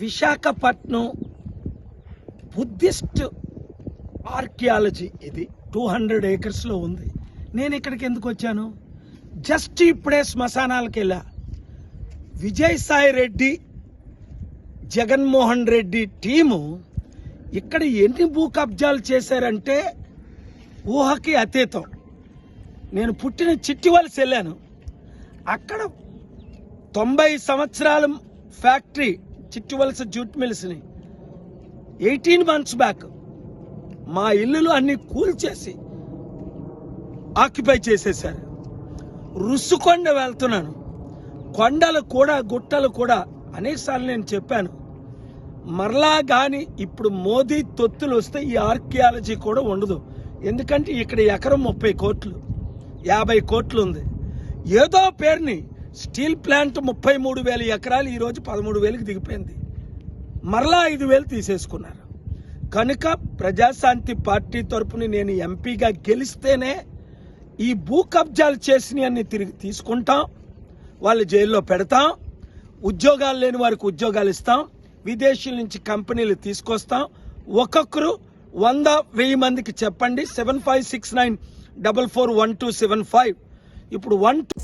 Visakhapatnam Buddhist archaeology ఇది two hundred ఏకర్స్లో ఉంది. నేను ఇక్కడికి ఎందుకు వచ్చాను? జస్ట్ ఇప్పుడే శ్మశానాలకు వెళ్ళా. విజయసాయి రెడ్డి జగన్మోహన్ రెడ్డి టీము ఇక్కడ ఎన్ని భూ కబ్జాలు చేశారంటే ఊహకి అతీతం. నేను పుట్టిన చిట్టివలసి వెళ్ళాను. అక్కడ తొంభై సంవత్సరాల ఫ్యాక్టరీ చిట్టువలస జూట్ మిల్స్ని ఎయిటీన్ మంత్స్ బ్యాక్ మా ఇల్లులు అన్ని కూల్చేసి ఆక్యుపై చేసేసారు రుసుకొండ వెళ్తున్నాను. కొండలు కూడా గుట్టలు కూడా అనేకసార్లు నేను చెప్పాను. మరలా గాని ఇప్పుడు మోదీ తొత్తులు వస్తే ఈ ఆర్కియాలజీ కూడా ఉండదు. ఎందుకంటే ఇక్కడ ఎకరం ముప్పై కోట్లు యాభై కోట్లు ఉంది. ఏదో పేరుని స్టీల్ ప్లాంట్ ముప్పై మూడు వేల ఎకరాలు ఈరోజు పదమూడు వేలకు దిగిపోయింది. మరలా ఐదు వేలు తీసేసుకున్నారు. కనుక ప్రజాశాంతి పార్టీ తరపున నేను ఎంపీగా గెలిస్తేనే ఈ భూ కబ్జాలు చేసినవి అన్ని తిరిగి తీసుకుంటాం వాళ్ళు జైల్లో పెడతాం ఉద్యోగాలు లేని వారికి ఉద్యోగాలు ఇస్తాం విదేశీయుల నుంచి కంపెనీలు తీసుకొస్తాం. ఒక్కొక్కరు వంద వెయ్యి మందికి చెప్పండి seven five six nine double four one two seven five. ఇప్పుడు వన్ టూ